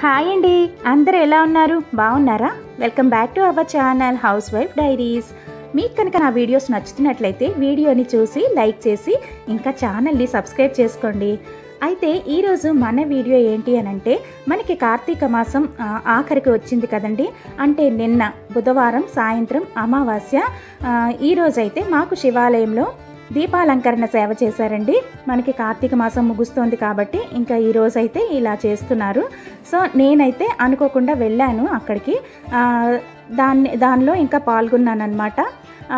Hi అండి. అందరూ ఎలా ఉన్నారు? బాగున్నారా? Welcome back to our channel house wife diaries మీకు కనుక నా వీడియోస్ నచ్చుతున్నట్లయితే వీడియోని చూసి లైక్ చేసి ఇంకా ఛానల్ని సబ్స్క్రైబ్ చేసుకోండి. అయితే ఈరోజు మన వీడియో ఏంటి అని అంటే మనకి కార్తీక మాసం ఆఖరికి వచ్చింది కదండి. అంటే నిన్న బుధవారం సాయంత్రం అమావాస్య ఈరోజైతే మాకు శివాలయంలో దీపాలంకరణ సేవ చేశారండి. మనకి కార్తీక మాసం ముగుస్తోంది కాబట్టి ఇంకా ఈ రోజు అయితే ఇలా చేస్తున్నారు. సో నేనైతే అనుకోకుండా వెళ్ళాను అక్కడికి. దాన్ని దానిలో ఇంకా పాల్గొన్నానమాట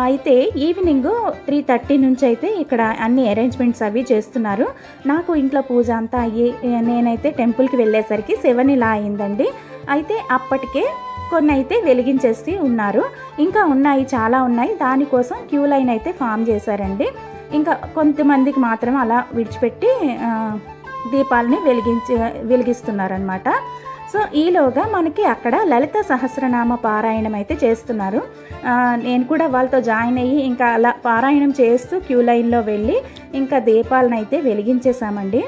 అయితే ఈవినింగ్ త్రీ థర్టీ నుంచి అయితే ఇక్కడ అన్ని అరేంజ్మెంట్స్ అవి చేస్తున్నారు. నాకు ఇంట్లో పూజ అంతా అయ్యి నేనైతే టెంపుల్కి వెళ్ళేసరికి సెవెన్ ఇలా అయిందండి. అయితే అప్పటికే కొన్ని అయితే వెలిగించేసి ఉన్నారు. ఇంకా ఉన్నాయి చాలా ఉన్నాయి. దానికోసం క్యూ లైన్ అయితే ఫామ్ చేశారండి. ఇంకా కొంతమందికి మాత్రం అలా విడిచిపెట్టి దీపాలని వెలిగించి వెలిగిస్తున్నారనమాట సో ఈలోగా మనకి అక్కడ లలిత సహస్రనామ పారాయణం అయితే చేస్తున్నారు. నేను కూడా వాళ్ళతో జాయిన్ అయ్యి ఇంకా అలా పారాయణం చేస్తూ క్యూ లైన్లో వెళ్ళి ఇంకా దీపాలను అయితే వెలిగించేసామండి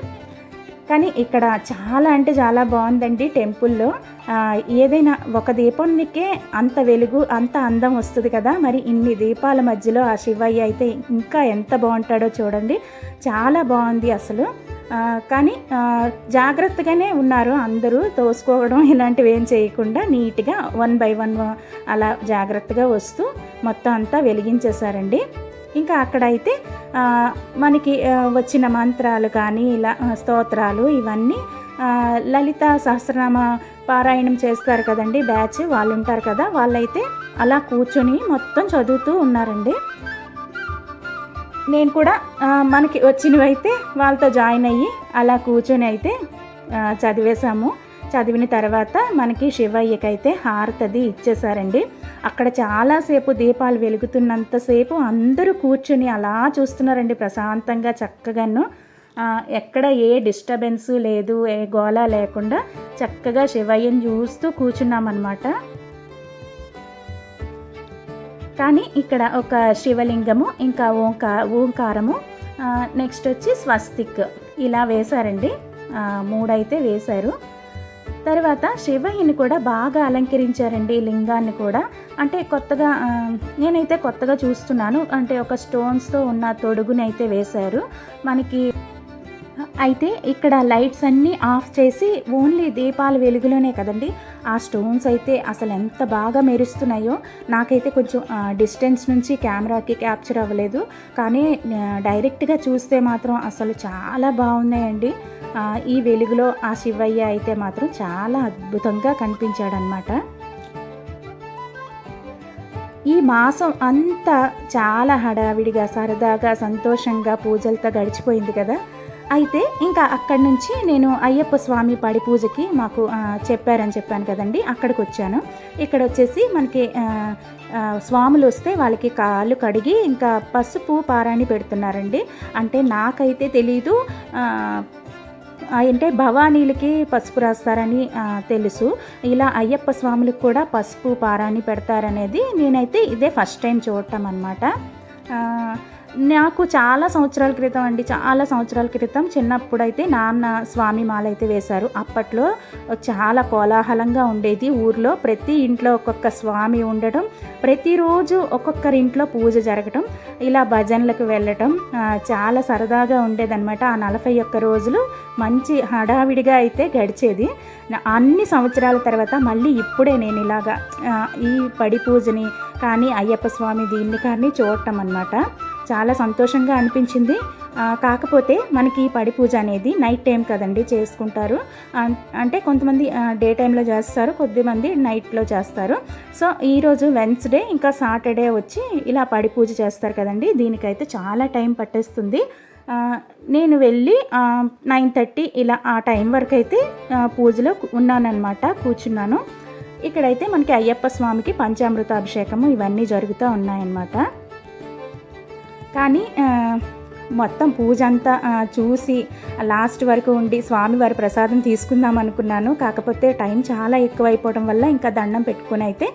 కానీ ఇక్కడ చాలా అంటే చాలా బాగుందండి టెంపుల్లో. ఏదైనా ఒక దీపానికే అంత వెలుగు అంత అందం వస్తుంది కదా. మరి ఇన్ని దీపాల మధ్యలో ఆ శివయ్య అయితే ఇంకా ఎంత బాగుంటాడో చూడండి. చాలా బాగుంది అసలు. కానీ జాగ్రత్తగానే ఉన్నారు అందరూ. తోసుకోవడం ఇలాంటివి ఏం చేయకుండా నీట్గా వన్ బై వన్ అలా జాగ్రత్తగా వస్తూ మొత్తం అంతా వెలిగించేశారండి. ఇంకా అక్కడైతే మనకి వచ్చిన మంత్రాలు కానీ ఇలా స్తోత్రాలు ఇవన్నీ లలిత సహస్రనామ పారాయణం చేస్తారు కదండి బ్యాచ్ వాళ్ళు ఉంటారు కదా వాళ్ళైతే అలా కూర్చొని మొత్తం చదువుతూ ఉన్నారండి. నేను కూడా మనకి వచ్చినవి అయితే వాళ్ళతో జాయిన్ అయ్యి అలా కూర్చొని అయితే చదివేశాము. చదివిన తర్వాత మనకి శివయ్యకైతే హారతది ఇచ్చేసారండి అక్కడ చాలాసేపు దీపాలు వెలుగుతున్నంతసేపు అందరూ కూర్చుని అలా చూస్తున్నారండి ప్రశాంతంగా చక్కగాను. ఎక్కడ ఏ డిస్టర్బెన్స్ లేదు ఏ గోళ లేకుండా చక్కగా శివయ్యని చూస్తూ కూర్చున్నామన్నమాట. కానీ ఇక్కడ ఒక శివలింగము ఇంకా ఓంకా ఓంకారము నెక్స్ట్ వచ్చి స్వస్తిక్. ఇలా వేశారండి. మూడైతే వేశారు. తర్వాత శివయ్యని కూడా బాగా అలంకరించారండి లింగాన్ని కూడా. అంటే కొత్తగా నేనైతే కొత్తగా చూస్తున్నాను. అంటే ఒక స్టోన్స్తో ఉన్న తొడుగుని అయితే వేశారు. మనకి అయితే ఇక్కడ లైట్స్ అన్నీ ఆఫ్ చేసి ఓన్లీ దీపాల వెలుగులోనే కదండి. ఆ స్టోన్స్ అయితే అసలు ఎంత బాగా మెరుస్తున్నాయో నాకైతే కొంచెం డిస్టెన్స్ నుంచి కెమెరాకి క్యాప్చర్ అవ్వలేదు. కానీ డైరెక్ట్గా చూస్తే మాత్రం అసలు చాలా బాగున్నాయండి. ఈ వెలుగులో ఆ శివయ్య అయితే మాత్రం చాలా అద్భుతంగా కనిపించాడనమాట ఈ మాసం అంతా చాలా హడావిడిగా సరదాగా సంతోషంగా పూజలతో గడిచిపోయింది కదా. అయితే ఇంకా అక్కడి నుంచి నేను అయ్యప్ప స్వామి పడి పూజకి మాకు చెప్పారని చెప్పాను కదండి అక్కడికి వచ్చాను. ఇక్కడ వచ్చేసి మనకి స్వాములు వస్తే వాళ్ళకి కాళ్ళు కడిగి ఇంకా పసుపు పారాణి పెడుతున్నారండి. అంటే నాకైతే తెలీదు అంటే భవానీలకి పసుపు రాస్తారని తెలుసు. ఇలా అయ్యప్ప స్వాములకు కూడా పసుపు పారాన్ని పెడతారనేది నేనైతే ఇదే ఫస్ట్ టైం చూడటం అనమాట నాకు చాలా సంవత్సరాల క్రితం అండి చాలా సంవత్సరాల క్రితం చిన్నప్పుడైతే నాన్న స్వామి మాల అయితే వేశారు. అప్పట్లో చాలా కోలాహలంగా ఉండేది ఊర్లో. ప్రతి ఇంట్లో ఒక్కొక్క స్వామి ఉండటం ప్రతిరోజు ఒక్కొక్కరి ఇంట్లో పూజ జరగటం ఇలా భజనలకు వెళ్ళటం చాలా సరదాగా ఉండేదన్నమాట. ఆ నలభై ఒక్క రోజులు మంచి హడావిడిగా అయితే గడిచేది. అన్ని సంవత్సరాల తర్వాత మళ్ళీ ఇప్పుడే నేను ఇలాగా ఈ పడి పూజని కానీ అయ్యప్ప స్వామి దీన్ని కానీ చూడటం అనమాట చాలా సంతోషంగా అనిపించింది. కాకపోతే మనకి పడి పూజ అనేది నైట్ టైం కదండి చేసుకుంటారు. అంటే కొంతమంది డే టైంలో చేస్తారు కొద్దిమంది నైట్లో చేస్తారు. సో ఈరోజు వెన్స్డే ఇంకా సాటర్డే వచ్చి ఇలా పడి పూజ చేస్తారు కదండి. దీనికైతే చాలా టైం పట్టేస్తుంది. నేను వెళ్ళి నైన్ థర్టీ ఇలా ఆ టైం వరకు అయితే పూజలో ఉన్నానన్నమాట కూర్చున్నాను. ఇక్కడైతే మనకి అయ్యప్ప స్వామికి పంచామృత అభిషేకము ఇవన్నీ జరుగుతూ ఉన్నాయన్నమాట. కానీ మొత్తం పూజ అంతా చూసి లాస్ట్ వరకు ఉండి స్వామివారి ప్రసాదం తీసుకుందాం అనుకున్నాను. కాకపోతే టైం చాలా ఎక్కువైపోవడం వల్ల ఇంకా దండం పెట్టుకుని అయితే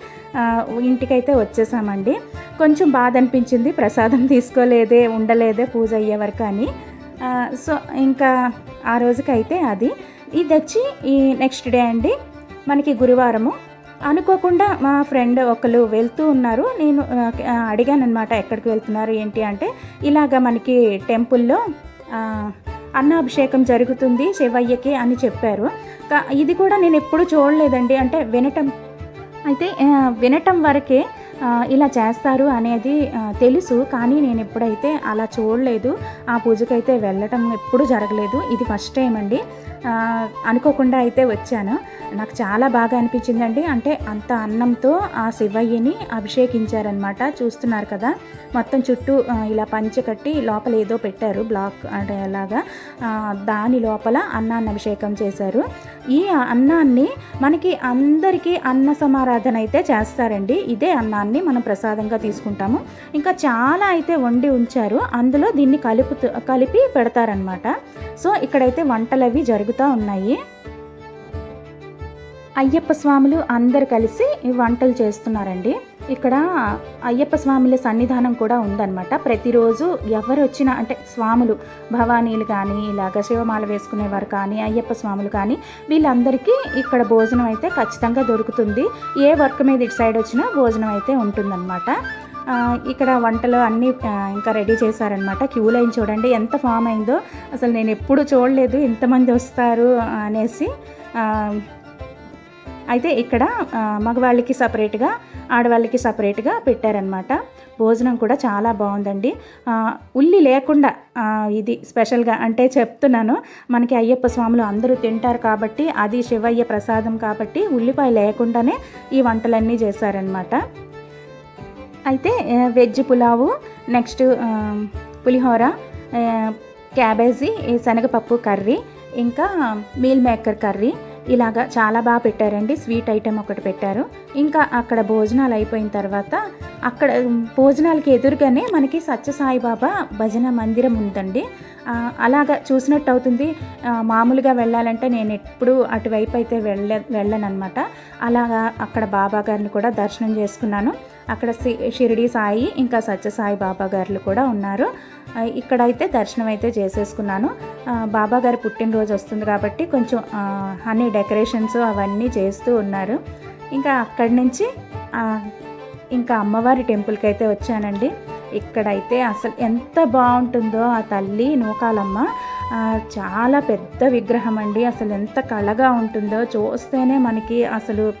ఇంటికైతే వచ్చేసామండి. కొంచెం బాధ అనిపించింది ప్రసాదం తీసుకోలేదే ఉండలేదే పూజ అయ్యే వరకు అని. సో ఇంకా ఆ రోజుకైతే అది. ఇది వచ్చి ఈ నెక్స్ట్ డే అండి మనకి గురువారము. అనుకోకుండా మా ఫ్రెండ్ ఒకరు వెళ్తూ ఉన్నారు. నేను అడిగాను అనమాట ఎక్కడికి వెళ్తున్నారు ఏంటి అంటే ఇలాగ మనకి టెంపుల్లో అన్నాభిషేకం జరుగుతుంది శివయ్యకి అని చెప్పారు. ఇది కూడా నేను ఎప్పుడు చూడలేదండి. అంటే వినటం అయితే వినటం వరకే ఇలా చేస్తారు అనేది తెలుసు. కానీ నేను ఎప్పుడైతే అలా చూడలేదు ఆ పూజకైతే వెళ్ళటం ఎప్పుడు జరగలేదు. ఇది ఫస్ట్ టైం అండి. అనుకోకుండా అయితే వచ్చాను. నాకు చాలా బాగా అనిపించిందండి అంటే అంత అన్నంతో ఆ శివయ్యని అభిషేకించారనమాట చూస్తున్నారు కదా మొత్తం చుట్టూ ఇలా పంచె కట్టి లోపల ఏదో పెట్టారు బ్లాక్ అంటే అలాగా. దాని లోపల అన్నాన్ని అభిషేకం చేశారు. ఈ అన్నాన్ని మనకి అందరికీ అన్న సమారాధన అయితే చేస్తారండి. ఇదే అన్నాన్ని మనం ప్రసాదంగా తీసుకుంటాము. ఇంకా చాలా అయితే వండి ఉంచారు. అందులో దీన్ని కలుపుతూ కలిపి పెడతారనమాట సో ఇక్కడైతే వంటలు అవి జరుగుతూ ఉన్నాయి. అయ్యప్ప స్వాములు అందరు కలిసి వంటలు చేస్తున్నారండి. ఇక్కడ అయ్యప్ప స్వాముల సన్నిధానం కూడా ఉందన్నమాట. ప్రతిరోజు ఎవరు వచ్చినా అంటే స్వాములు భవానీలు కానీ ఇలాగ శివమాల వేసుకునేవారు కానీ అయ్యప్ప స్వాములు కానీ వీళ్ళందరికీ ఇక్కడ భోజనం అయితే ఖచ్చితంగా దొరుకుతుంది. ఏ వర్క్ మీద ఇటు సైడ్ వచ్చినా భోజనం అయితే ఉంటుందన్నమాట. ఇక్కడ వంటలు అన్నీ ఇంకా రెడీ చేశారనమాట క్యూ లైన్ చూడండి ఎంత ఫామ్ అయిందో. అసలు నేను ఎప్పుడు చూడలేదు ఇంతమంది వస్తారు అనేసి. అయితే ఇక్కడ మగవాళ్ళకి సపరేట్గా ఆడవాళ్ళకి సపరేట్గా పెట్టారనమాట భోజనం కూడా చాలా బాగుందండి. ఉల్లి లేకుండా ఇది స్పెషల్గా అంటే చెప్తున్నాను. మనకి అయ్యప్ప స్వాములు అందరూ తింటారు కాబట్టి అది శివయ్య ప్రసాదం కాబట్టి ఉల్లిపాయ లేకుండానే ఈ వంటలన్నీ చేశారనమాట అయితే వెజ్ పులావు నెక్స్ట్ పులిహోర క్యాబేజీ శనగపప్పు కర్రీ ఇంకా మీల్ మేకర్ కర్రీ ఇలాగా చాలా బాగా పెట్టారండి. స్వీట్ ఐటెం ఒకటి పెట్టారు. ఇంకా అక్కడ భోజనాలు అయిపోయిన తర్వాత అక్కడ భోజనాలకి ఎదురుగానే మనకి సత్యసాయిబాబా భజన మందిరం ఉందండి. అలాగా చూసినట్టు అవుతుంది. మామూలుగా వెళ్ళాలంటే నేను ఎప్పుడు అటువైపు అయితే వెళ్ళ వెళ్ళనమాట అలాగా అక్కడ బాబా గారిని కూడా దర్శనం చేసుకున్నాను. అక్కడ షిరిడి సాయి ఇంకా సత్యసాయి బాబా గారులు కూడా ఉన్నారు. ఇక్కడ ఇక్కడైతే దర్శనం అయితే చేసేసుకున్నాను. బాబా గారి పుట్టినరోజు వస్తుంది కాబట్టి కొంచెం అన్ని డెకరేషన్స్ అవన్నీ చేస్తూ ఉన్నారు. ఇంకా అక్కడి నుంచి ఇంకా అమ్మవారి టెంపుల్కి అయితే వచ్చానండి. ఇక్కడైతే అసలు ఎంత బాగుంటుందో ఆ తల్లి నూకాలమ్మ. చాలా పెద్ద విగ్రహం అండి. అసలు ఎంత కళగా ఉంటుందో చూస్తేనే మనకి అసలు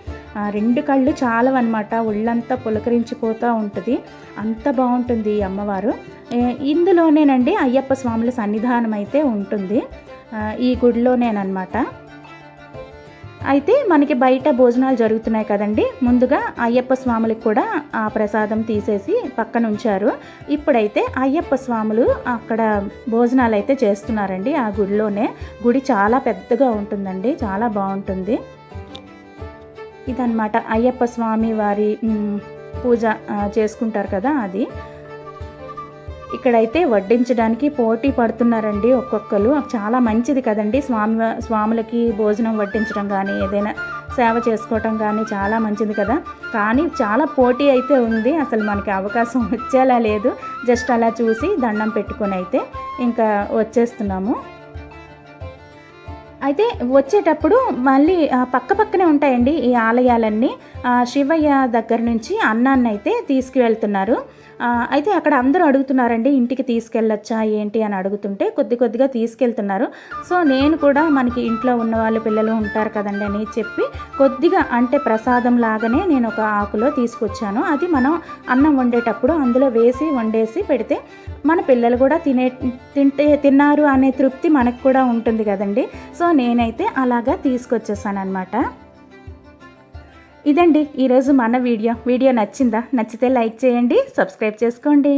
రెండు కళ్ళు చాలవన్నమాట. ఒళ్ళంతా పులకరించిపోతూ ఉంటుంది. అంత బాగుంటుంది ఈ అమ్మవారు. ఇందులోనేనండి అయ్యప్ప స్వాముల సన్నిధానం అయితే ఉంటుంది. ఈ గుడిలోనేనమాట అయితే మనకి బయట భోజనాలు జరుగుతున్నాయి కదండి. ముందుగా అయ్యప్ప స్వాములకు కూడా ఆ ప్రసాదం తీసేసి పక్కన ఉంచారు. ఇప్పుడైతే అయ్యప్ప స్వాములు అక్కడ భోజనాలు అయితే చేస్తున్నారండి. ఆ గుడిలోనే గుడి చాలా పెద్దగా ఉంటుందండి. చాలా బాగుంటుంది. ఇదన్నమాట అయ్యప్ప స్వామి వారి పూజ చేసుకుంటారు కదా అది. ఇక్కడైతే వడ్డించడానికి పోటీ పడుతున్నారండి ఒక్కొక్కరు. చాలా మంచిది కదండి. స్వామి స్వాములకి భోజనం వడ్డించడం కానీ ఏదైనా సేవ చేసుకోవటం కానీ చాలా మంచిది కదా. కానీ చాలా పోటీ అయితే ఉంది. అసలు మనకి అవకాశం వచ్చేలా లేదు. జస్ట్ అలా చూసి దండం పెట్టుకొని అయితే ఇంకా వచ్చేస్తున్నాము. అయితే వచ్చేటప్పుడు మళ్ళీ పక్క పక్కనే ఉంటాయండి ఈ ఆలయాలన్నీ. శివయ్య దగ్గర నుంచి అన్నాన్ని అయితే తీసుకువెళ్తున్నారు. అయితే అక్కడ అందరూ అడుగుతున్నారండి ఇంటికి తీసుకెళ్ళొచ్చా ఏంటి అని అడుగుతుంటే కొద్ది కొద్దిగా తీసుకెళ్తున్నారు. సో నేను కూడా మనకి ఇంట్లో ఉన్న వాళ్ళు పిల్లలు ఉంటారు కదండి అని చెప్పి కొద్దిగా అంటే ప్రసాదం లాగానే నేను ఒక ఆకులో తీసుకొచ్చాను. అది మనం అన్నం వండేటప్పుడు అందులో వేసి వండేసి పెడితే మన పిల్లలు కూడా తినే తింటే తిన్నారు అనే తృప్తి మనకు కూడా ఉంటుంది కదండి. సో నేనైతే అలాగా తీసుకొచ్చేసాను అనమాట ఇదండి ఈరోజు మన వీడియో. వీడియో నచ్చిందా? నచ్చితే లైక్ చేయండి సబ్స్క్రైబ్ చేసుకోండి.